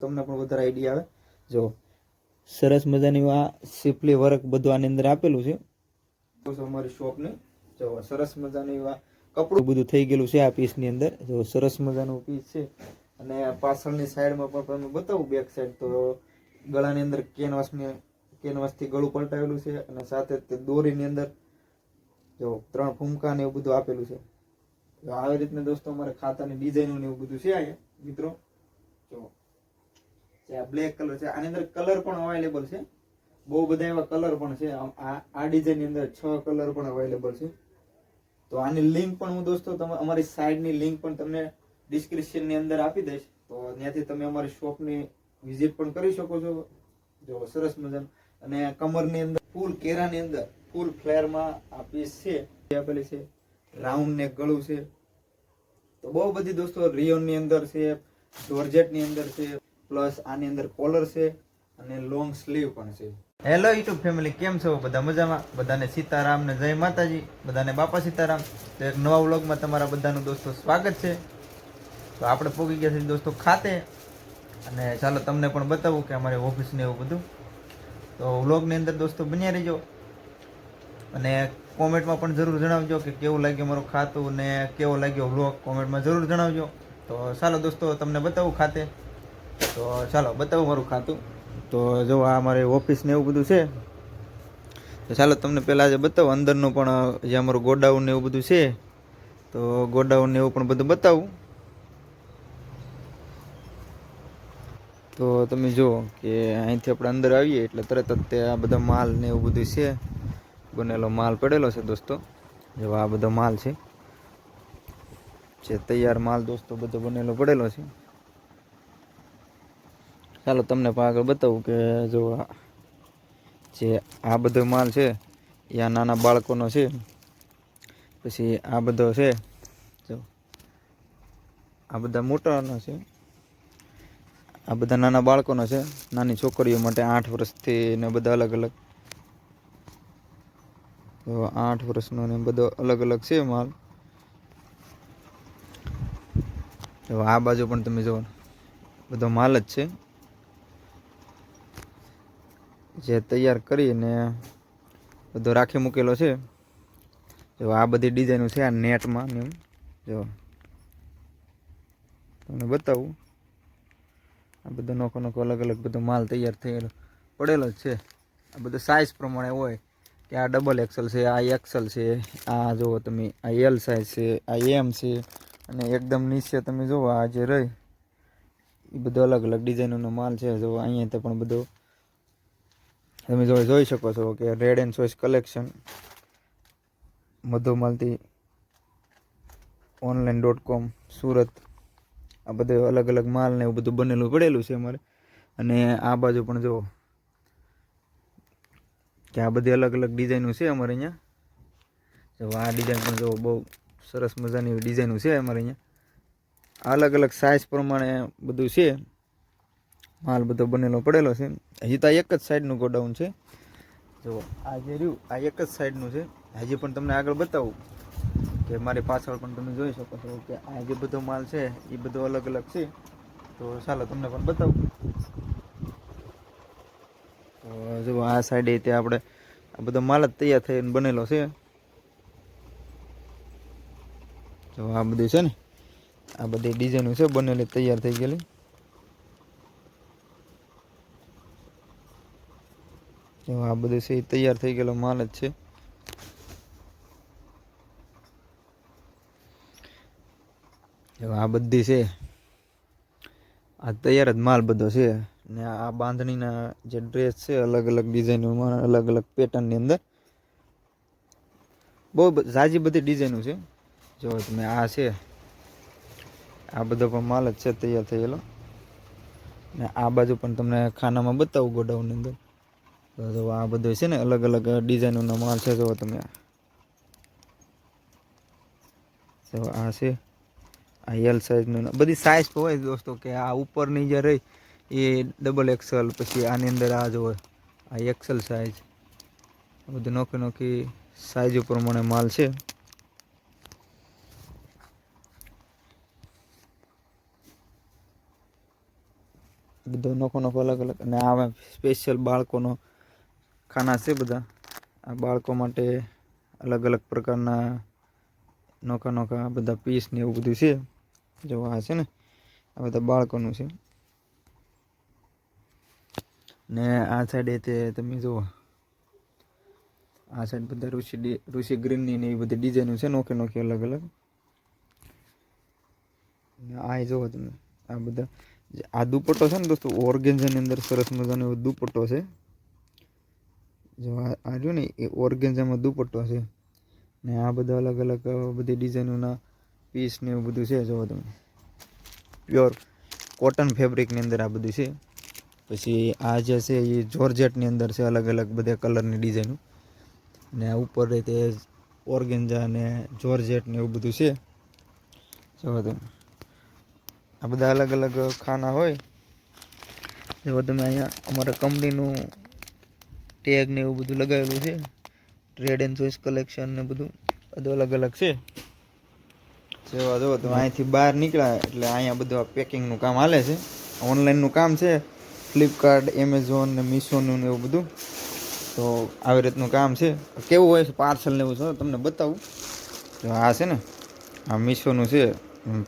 તમને પણ વધારે આઈડિયા આવે. જો, સરસ મજાની આ સિપલી વર્ક બધું આની અંદર આપેલું છે. અમારી શોપને જો સરસ મજાની આ કપડું બધું થઈ ગયેલું છે આ પીસની અંદર. જો સરસ મજાનું પીસ છે. અને પાછળની સાઈડમાં પણ તમને બતાવું બેક સાઈડ તો ગળાની અંદર કેનવાસની કેનવાસથી ગળું પલટાવેલું છે અને સાથે તે દોરીની અંદર જો ત્રણ ફૂમકા ને એવું બધું આપેલું છે. આવી રીતના દોસ્તો અમારે ખાતાની ડિઝાઇનો ને એવું બધું છે અહીંયા, મિત્રો. જો જે આ બ્લેક કલર છે. આની અંદર કલર પણ અવેલેબલ છે. બહુ બધા એવા કલર પણ છે. આ આ ડિઝાઇનની અંદર છ કલર પણ અવેલેબલ છે. તો આની લિંક પણ હું દોસ્તો તમે, અમારી સાઈડની લિંક પણ તમને ડિસ્ક્રિપ્શનની અંદર આપી દઈશ. તો ત્યાંથી તમે અમારી શોપની વિઝિટ પણ કરી શકો છો. જો સરસ મજાનું. અને કમરની અંદર, ફૂલ કેરાની અંદર, ફૂલ ફ્લેરમાં આ પીસ છે. આપેલી છે. રાઉન્ડ ને ગળું છે. તો બહુ બધી દોસ્તો રિયોનની અંદર છે જોર્જેટની અંદર છે. પ્લસ આની અંદર કોલર છે અને લોંગ સ્લીવ પણ છે. હેલો યુટ્યુબ ફેમિલી, કેમ છો? બધા મજામાં? બધાને સીતારામ ને જય માતાજી. બધાને બાપા સીતારામ. તો એક નવા વ્લોગમાં તમારા બધાનું દોસ્તો સ્વાગત છે. તો આપણે પોગી ગયા છીએ દોસ્તો ખાતે. અને ચાલો તમને પણ બતાવું કે અમારી ઓફિસ ને એવું બધું. તો વ્લોગની અંદર દોસ્તો બન્યા રહેજો. અને કોમેન્ટમાં પણ જરૂર જણાવજો કે કેવું લાગ્યું મારું ખાતું ને કેવો લાગ્યો વ્લોગ કોમેન્ટમાં જરૂર જણાવજો. તો ચાલો દોસ્તો તમને બતાવું ખાતે. તો ચાલો, બતાવો મારું ખાતું. તો જો આ અમારે ઓફિસ ને એવું બધું છે, તો ચાલો તમને પહેલાં આજે બતાવું. અંદરનું પણ, જે અમારું ગોડાઉન ને એવું બધું છે, તો ગોડાઉન ને એવું પણ બધું બતાવું. તો તમે જુઓ કે અહીંથી આપણે અંદર આવીએ એટલે તરત જ તે આ બધા માલ ને એવું બધું છે, બનેલો માલ પડેલો છે દોસ્તો. જો આ બધો માલ છે, જે તૈયાર માલ દોસ્તો બધો બનેલો પડેલો છે. ચાલો તમને પણ આગળ બતાવું કે જો જે આ બધો માલ છે, એ નાના બાળકોનો છે. પછી આ બધો છે, જો આ બધા મોટાનો છે. આ બધા નાના બાળકોનો છે. નાની છોકરીઓ માટે આઠ વર્ષથી ને બધા અલગ અલગ. તો આઠ વર્ષનો ને બધો અલગ અલગ છે માલ. તો આ બાજુ પણ તમે જુઓ, બધો માલ જ છે. જે તૈયાર કરીને બધો રાખી મૂકેલો છે. જો આ બધી ડિઝાઇનો છે, આ નેટમાં એમ. જો તમને બતાવું. આ બધો નોખો નોખો અલગ અલગ બધો માલ તૈયાર થયેલો, પડેલો જ છે. આ બધો સાઇઝ પ્રમાણે હોય કે આ ડબલ એક્સલ છે, આ એક્સલ છે, આ જુઓ તમે, આ એલ સાઇઝ છે, આ એમ છે, અને એકદમ નીચે તમે જુઓ, આ જે રહી, એ બધો અલગ અલગ ડિઝાઇનોનો માલ છે. જો અહીંયા તો પણ બધો તમે જોઈ શકો છો કે red and choice collection Madhumalti online dot com Surat, આ બધું અલગ અલગ માલ ને એવું બધું બનેલું પડેલું છે અમારે. અને આ બાજુ પણ જુઓ. કે આ બધી અલગ અલગ ડિઝાઇનો છે અમારે અહીંયા. જો આ ડિઝાઇન પણ જુઓ, બહુ સરસ મજાની ડિઝાઇનો છે અમારે અહીંયા. અલગ અલગ સાઇઝ પ્રમાણે બધું છે. માલ બધો બનેલો પડેલો છે. હજી તો આ એક જ સાઈડનું ગોડાઉન છે. જો આ જે રહ્યું, આ એક જ સાઈડનું છે. હજી પણ તમને આગળ બતાવું કે મારી પાછળ પણ તમે જોઈ શકો છો કે આ જે બધો માલ છે, એ બધો અલગ અલગ છે. તો ચાલો તમને પણ બતાવું. તો જો આ સાઈડે ત્યાં આપણે આ બધો માલ જ તૈયાર થઈને બનેલો છે. જો આ બધું છે ને? આ બધી ડિઝાઇનો છે, બનેલી, તૈયાર થઈ ગયેલી. જો આ બધું છે તૈયાર થઈ ગયેલો માલ જ છે. જો આ બધી છે, આ તૈયાર જ માલ બધો છે ને આ બાંધણીના જે ડ્રેસ છે અલગ અલગ ડિઝાઇનોમાં અલગ અલગ પેટર્નની અંદર. બહુ ઝાઝી બધી ડિઝાઇનો છે. જો તમે આ છે, આ બધો પણ માલ જ છે તૈયાર થયેલો. ને આ બાજુ પણ તમને ખાનામાં બતાવું ગોડાઉનની અંદર. તો આ બધું છે ને અલગ અલગ ડિઝાઇનોનો માલ છે જો તમે. તો આ છે, આ એલ સાઇઝનું બધી સાઇઝ હોય દોસ્તો, કે આ ઉપરની જે રહી એ ડબલ એક્સલ પછી આની અંદર આ જો આ એક્સલ સાઇઝ બધી નોખી નોખી સાઇઝ પ્રમાણે માલ છે. બધો નોખો નોખો અલગ અલગ, અને આમાં સ્પેશિયલ બાળકોનો ખાના છે બધા. આ બાળકો માટે અલગ અલગ પ્રકારના નોખા નોખા બધા પીસ ને એવું બધું છે. જો આ છે ને, આ બધા બાળકોનું છે. ને આ સાઈડે તે તમે જુઓ. આ સાઈડ બધા ઋષિ ઋષિ ગ્રીનની ને એવી બધી ડિઝાઇનો છે, નોખી નોખી અલગ અલગ. આ જુઓ તમે, આ બધા, આ દુપટ્ટો છે ને દોસ્તો, ઓર્ગેન્ઝાની અંદર સરસ મજાનો એવો દુપટ્ટો છે. જો આ રહ્યો ને, એ ઓર્ગેન્ઝામાં દુપટ્ટો છે. ને આ બધા અલગ અલગ બધી ડિઝાઇનોના પીસ ને એવું બધું છે જોવો તમે. પ્યોર કોટન ફેબ્રિકની અંદર આ બધું છે. પછી આ જે છે એ જોર્જેટની અંદર છે અલગ અલગ બધા કલરની ડિઝાઇનો. ને ઉપર તે ઓર્ગેન્ઝા ને જોર્જેટ ને એવું બધું છે. જુઓ તમે. આ બધા અલગ અલગ ખાના હોય. જો તમે અહીંયા અમારા કંપનીનું ટેગ ને એવું બધું લગાવેલું છે. ટ્રેડ એન્ડ ચોઈસ કલેક્શન ને બધું. બધું અલગ અલગ છે. જેવા જો તો અહીંથી બહાર નીકળ્યા એટલે અહીંયા બધું આ પેકિંગનું કામ હાલે છે. ઓનલાઈનનું કામ છે. ફ્લિપકાર્ટ એમેઝોન ને મીશોનું ને એવું બધું. તો આવી રીતનું કામ છે. કેવું હોય છે પાર્સલ ને એવું છે, તમને બતાવું. જો આ છે ને, આ મીશોનું છે.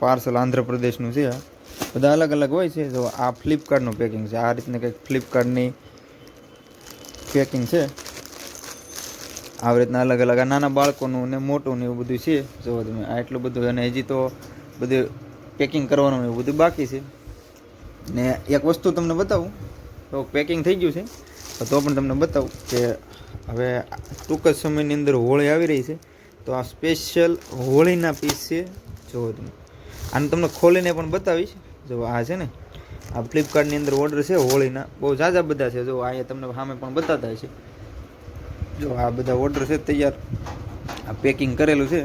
પાર્સલ આંધ્રપ્રદેશનું છે બધા અલગ અલગ હોય છે. જો આ ફ્લિપકાર્ટનું પેકિંગ છે. આ રીતના કંઈક ફ્લિપકાર્ટની પેકિંગ છે. આવી રીતના અલગ અલગ નાના બાળકોનું ને મોટું ને એવું બધું છે. જો તમે આ એટલું બધું અને હજી તો બધું પેકિંગ કરવાનું એવું બધું બાકી છે. ને એક વસ્તુ તમને બતાવું. તો પેકિંગ થઈ ગયું છે. તો પણ તમને બતાવું કે હવે ટૂંક જ સમયની અંદર હોળી આવી રહી છે. તો આ સ્પેશિયલ હોળીના પીસ છે. જુઓ તમે આને તમને ખોલીને પણ બતાવીશ. જો આ છે ને આ ફ્લિપકાર્ટની અંદર ઓર્ડર છે હોળીના. બહુ ઝાઝા બધા છે. જો અહીંયા તમને સામે પણ બતાતા છે જો આ બધા ઓર્ડર છે તૈયાર. આ પેકિંગ કરેલું છે.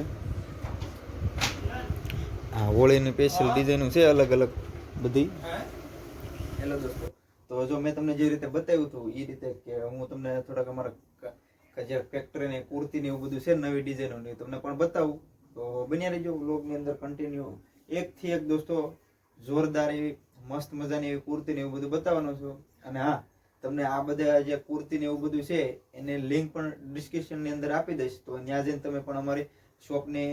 આ હોળીની સ્પેશિયલ ડિઝાઇનું છે અલગ અલગ બધી. હેલો દોસ્તો. તો જો મેં તમને જે રીતે બતાવ્યું હતું એ રીતે કે હું તમને થોડાક અમારા જે ફેક્ટરીની કુર્તીની કુર્તી ને એવું બધું છે નવી ડિઝાઇનોની તમને પણ બતાવું. તો બન્યા રહેજો બ્લોગની ની અંદર કન્ટિન્યુ એક થી એક દોસ્તો જોરદાર એવી મસ્ત મજાની એવી કુર્તી ને એવું બધું બતાવવાનું છું. અને હા, તમને આ બધા જે કુર્તી ને એવું બધું છે, એને લિંક પણ ડિસ્ક્રિપ્શનની અંદર આપી દઈશ. તો ત્યાં જઈને તમે પણ અમારી શોપની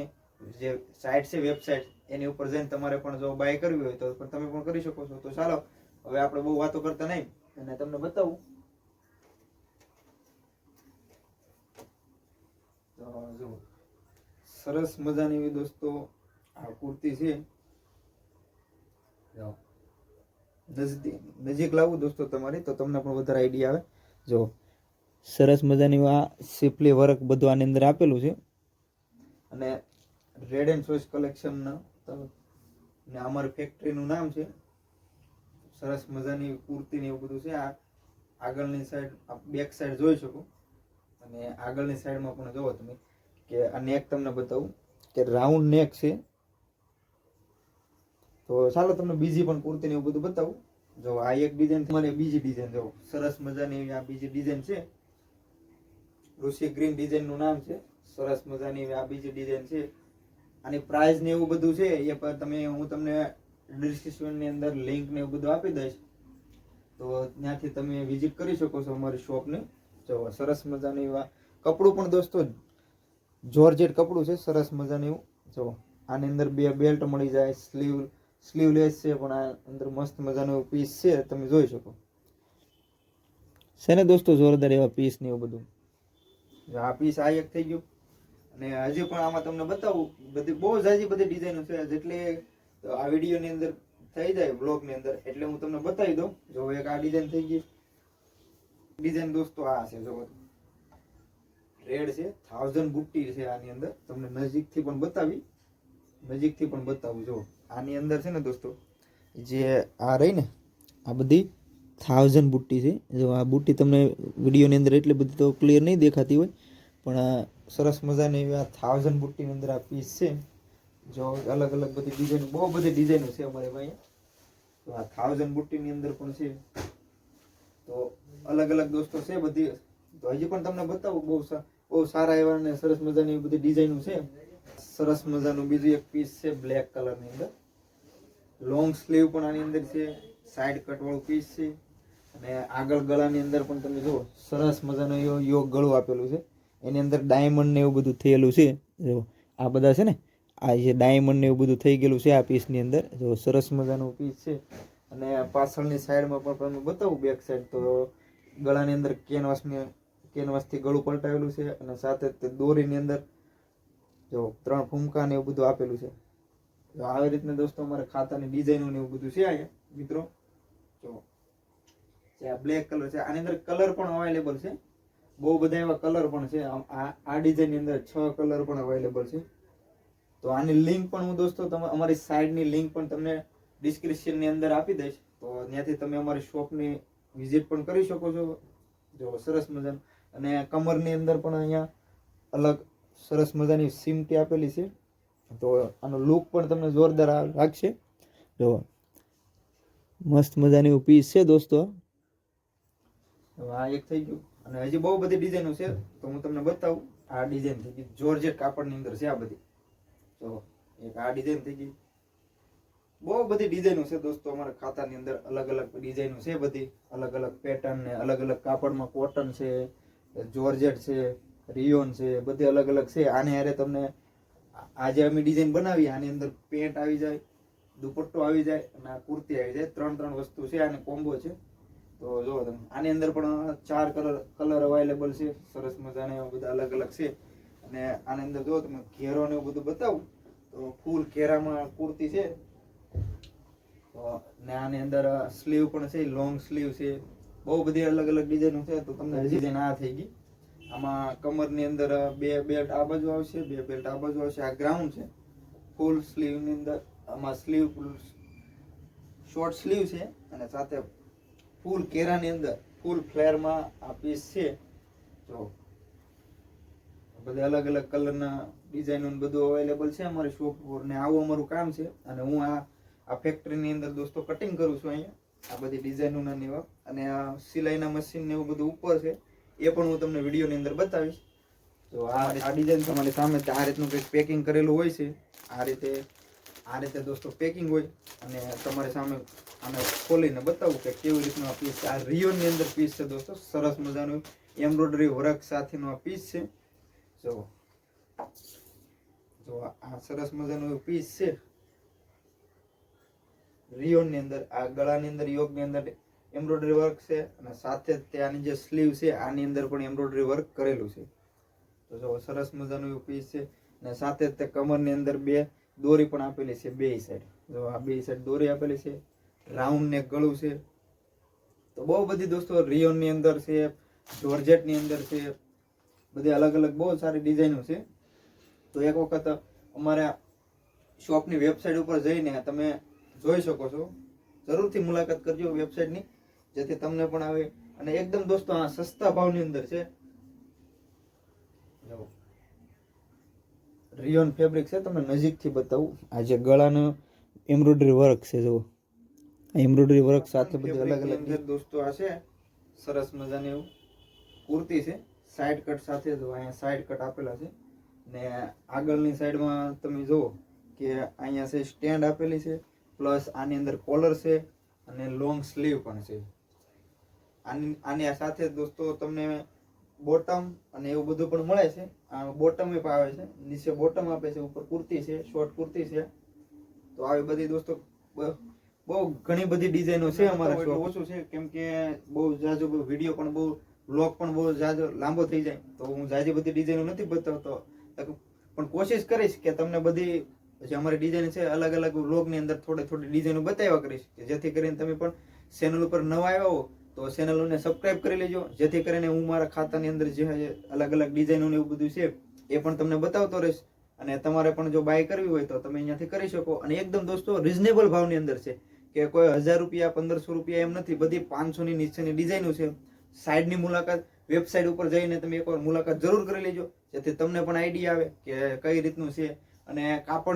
જે સાઇટ છે વેબસાઇટ એની ઉપર જઈને તમારે પણ જો બાય કરવી હોય તો પણ તમે પણ કરી શકો છો. તો ચાલો, હવે આપણે બહુ વાતો કરતા નહીં, અને તમને બતાવું. તો જુઓ સરસ મજાની એવી દોસ્તો આ કુર્તી છે. જો. નજદીક નજીક લાવું દોસ્તો તમારી, તો તમને પણ વધારે આઈડિયા આવે. જો, સરસ મજાની આ સિપલી વર્ક બધું આની અંદર આપેલું છે. અને રેડ એન્ડ ચોઈસ કલેક્શનના ને અમારી ફેક્ટરીનું નામ છે. સરસ મજાની કુર્તીને એવું બધું છે. આ આગળની સાઈડ બેક સાઈડ જોઈ શકો. અને આગળની સાઈડમાં પણ જોવો તમે. કે આ નેક તમને બતાવું. કે રાઉન્ડ નેક છે. તો ચાલો તમને બીજી પણ કુર્તી ને એવું બધું બતાવું. જો આ એક ડિઝાઇન તમારી બીજી ડિઝાઇન જો સરસ મજાની આ બીજી ડિઝાઇન છે. ઋષિ ગ્રીન ડિઝાઇનનું નામ છે. સરસ મજાની આ બીજી ડિઝાઇન છે. આની પ્રાઇસ ને એવું બધું છે, એ પર તમે હું તમને ડિસ્ક્રિપ્શનની અંદર લિંક ને એવું બધું આપી દઈશ. તો ત્યાંથી તમે વિઝિટ કરી શકો છો અમારી શોપને જો સરસ મજાની કપડું પણ દોસ્તો જોર્જેટ કપડું છે, સરસ મજાનું જો આની અંદર બે બેલ્ટ મળી જાય સ્લીવ સ્લીવલેસ છે પણ આ અંદર મસ્ત મજાનું એવું પીસ છે તમે જોઈ શકો. છે ને દોસ્તો જોરદાર એવા પીસ ને એવું બધું? આ પીસ આ એક થઈ ગયું. અને હજી પણ આમાં તમને બતાવું બધી બહુ જાજી બધી ડિઝાઇનો છે જેટલે આ વીડિયો ની અંદર થઈ જાય બ્લોગની અંદર એટલે હું તમને બતાવી દઉં. જો એક આ ડિઝાઇન થઈ ગઈ. ડિઝાઇન દોસ્તો આ છે જો રેડ છે થાઉઝન્ડ બુટ્ટી છે આની અંદર. તમને નજીકથી પણ બતાવી. નજીકથી પણ બતાવું જો. આની અંદર છે ને દોસ્તો, જે આ રહી ને, આ બધી થાઉઝન્ડ બુટ્ટી છે. જો આ બુટ્ટી તમને વિડીયોની અંદર એટલી બધી તો ક્લિયર નહીં દેખાતી હોય, પણ આ સરસ મજાની એવી આ થાઉઝન્ડ બુટ્ટીની અંદર આ પીસ છે. જો અલગ અલગ બધી ડિઝાઇન બહુ બધી ડિઝાઇનો છે અમારે અહીંયા. તો આ થાઉઝન્ડ બુટ્ટીની અંદર પણ છે. તો અલગ અલગ દોસ્તો છે બધી. તો હજી પણ તમને બતાવું, બહુ બહુ સારા એવા ને સરસ મજાની બધી ડિઝાઇનો છે. સરસ મજાનું બીજું એક પીસ છે બ્લેક કલરની અંદર. લોંગ સ્લીવ પણ આની અંદર છે સાઈડ કટ વાળું પીસ છે, અને આગળ ગળાની અંદર પણ તમે જુઓ, સરસ મજાનો યોગ ગળું આપેલું છે. એની અંદર ડાયમંડ ને એવું બધું થયેલું છે. જો આ બધા છે ને, આ જે ડાયમંડ ને એવું બધું થઈ ગયેલું છે આ પીસની અંદર. જો સરસ મજાનું પીસ છે. અને પાછળની સાઈડમાં પણ તમને બતાવું બેક સાઈડ તો ગળાની અંદર કેનવાસની કેનવાસથી ગળું પલટાવેલું છે, અને સાથે તે દોરીની અંદર જો ત્રણ ફૂમકા ને એવું બધું આપેલું છે. તો આવી રીતના દોસ્તો અમારે ખાતાની ડિઝાઇનો ને એવું બધું છે અહીંયા, મિત્રો. જો, જે આ બ્લેક કલર છે, આની અંદર કલર પણ અવેલેબલ છે. બહુ બધા એવા કલર પણ છે. આ આ ડિઝાઇનની અંદર છ કલર પણ અવેલેબલ છે. તો આની લિંક પણ હું દોસ્તો તમે, અમારી સાઈડની લિંક પણ તમને ડિસ્ક્રિપ્શનની અંદર આપી દઈશ. તો ત્યાંથી તમે અમારી શોપની વિઝિટ પણ કરી શકો છો. જો, સરસ મજાનું. અને કમરની અંદર પણ અહીંયા અલગ સરસ મજાની સિમટી આપેલી છે. તો આનો લુક પણ તમને જોરદાર લાગશે. જો, મસ્ત મજાની પીસ છે દોસ્તો. આ એક થઈ ગયું. અને હજી બહુ બધી ડિઝાઇનો છે, તો હું તમને બતાવું, આ ડિઝાઇન થઈ ગઈ. જોર્જેટ કાપડની અંદર છે આ બધી. તો એક આ ડિઝાઇન થઈ ગઈ. બહુ બધી ડિઝાઇનો છે દોસ્તો અમારા ખાતાની અંદર. અલગ અલગ ડિઝાઇનો છે બધી. અલગ અલગ પેટર્ન ને અલગ અલગ કાપડમાં કોટન છે, જોર્જેટ છે રિયોન છે, બધી અલગ અલગ છે. આને હારે તમને આજે અમે ડિઝાઇન બનાવી આની અંદર પેન્ટ આવી જાય દુપટ્ટો આવી જાય અને આ કુર્તી આવી જાય. ત્રણ ત્રણ વસ્તુ છે અને કોમ્બો છે. તો જો તમે આની અંદર પણ ચાર કલર કલર અવેલેબલ છે. સરસ મજાના એવા બધા અલગ અલગ છે. અને આની અંદર જો તમે ઘેરો ને એવું બધું બતાવું તો ફૂલ ઘેરામાં કુર્તી છે. તો ને આની અંદર સ્લીવ પણ છે લોંગ સ્લીવ છે. બહુ બધી અલગ અલગ ડિઝાઇનો છે તો તમને હજી આ થઈ ગઈ. આમાં કમરની અંદર બે બેલ્ટ આ બાજુ આવશે, બે બેલ્ટ આ બાજુ આવશે. આ ગ્રાઉન્ડ છે. ફૂલ સ્લીવની અંદર આમાં સ્લીવ શોર્ટ સ્લીવ છે અને સાથે ફૂલ કેરાની અંદર ફૂલ ફ્લેરમાં આ પીસ છે. તો બધા અલગ અલગ કલરના ડિઝાઇનો બધું અવેલેબલ છે અમારી શોપ પર ને આવું અમારું કામ છે અને હું આ આ ફેક્ટરીની અંદર દોસ્તો કટિંગ કરું છું અહીંયા. આ બધી ડિઝાઇનોના એવા. અને આ સિલાઈના મશીન ને એવું બધું ઉપર છે. એ પણ હું તમને વિડીયોની અંદર બતાવીશ. તો આ આ ડિઝાઇન તમારી સામે. આ રીતનું કંઈક પેકિંગ કરેલું હોય છે. આ રીતે આ રીતે દોસ્તો પેકિંગ હોય. અને તમારી સામે આને ખોલીને બતાવું કે કેવી રીતનું આ પીસ છે. આ રિયોની અંદર પીસ છે દોસ્તો. સરસ મજાનું એમ્બ્રોઇડરી વર્ક સાથેનું આ પીસ છે. જો. જો આ સરસ મજાનું પીસ છે. રિયોની અંદર આ ગળાની અંદર યોગની અંદર એમ્બ્રોઇડરી વર્ક છે અને સાથે જ ત્યાંની જે સ્લીવ છે, આની અંદર પણ એમ્બ્રોઇડરી વર્ક કરેલું છે. તો જો સરસ મજાનું એવું પીસ છે અને સાથે જ તે કમરની અંદર બે દોરી પણ આપેલી છે બે સાઈડ જો આ બે સાઈડ દોરી આપેલી છે રાઉન્ડ ને ગળું છે. તો બહુ બધી દોસ્તો રિયોનની અંદર છે જોર્જેટની અંદર છે, બધી અલગ અલગ બહુ સારી ડિઝાઇનો છે. તો એક વખત અમારા શોપની વેબસાઇટ ઉપર જઈને તમે જોઈ શકો છો. જરૂરથી મુલાકાત કરજો વેબસાઇટની જેથી તમને પણ આવે. અને એકદમ દોસ્તો આ સસ્તા ભાવની અંદર છે. રિયોન ફેબ્રિક છે તમને નજીકથી બતાવું. આ જે ગળાનું એમ્બ્રોઇડરી વર્ક છે જો એમ્બ્રોઇડરી વર્ક સાથે બધી અલગ અલગ દોસ્તો આ છે. સરસ મજાની એવું કુર્તી છે. સાઈડ કટ સાથે જો અહીંયા સાઈડ કટ આપેલા છે. ને આગળની સાઈડમાં તમે જુઓ કે અહીંયા છે સ્ટેન્ડ આપેલી છે. પ્લસ આની અંદર કોલર છે અને લોંગ સ્લીવ પણ છે. આની આની આ સાથે દોસ્તો તમને બોટમ અને એવું બધું પણ મળે છે. આ બોટમ પણ આવે છે. નીચે બોટમ આપે છે. ઉપર કુર્તી છે. શોર્ટ કુર્તી છે. તો આવી બધી દોસ્તો બહુ ઘણી બધી ડિઝાઇનો છે અમારા શોપ ઓછું છે. કેમ કે બહુ જાજો વીડિયો પણ બહુ બ્લોગ પણ બહુ જાજો લાંબો થઈ જાય. તો હું જાજી બધી ડિઝાઇનો નથી બતાવતો. પણ કોશિશ કરીશ કે તમને બધી જે અમારી ડિઝાઇન છે અલગ અલગ બ્લોગની અંદર થોડી થોડી ડિઝાઇનો બતાવ્યા કરીશ. કે જેથી કરીને તમે પણ ચેનલ ઉપર નવા આવ્યા હો તો ચેનલને સબસ્ક્રાઇબ કરી લેજો. જેથી કરીને હું મારા ખાતાની અંદર જે અલગ અલગ ડિઝાઇનોને એવું બધું છે, એ પણ તમને બતાવતો રહીશ. અને તમારે પણ જો બાય કરવી હોય તો તમે અહીંયાથી કરી શકો. અને એકદમ દોસ્તો રિઝનેબલ ભાવની અંદર છે કે કોઈ હજાર રૂપિયા, પંદરસો રૂપિયા એમ નથી. બધી પાંચસોની નીચેની ડિઝાઇનો છે. સાઇડની મુલાકાત વેબસાઇટ ઉપર જઈને તમે એકવાર મુલાકાત જરૂર કરી લેજો. જેથી તમને પણ આઈડિયા આવે કે કઈ રીતનું છે. અને કાપડ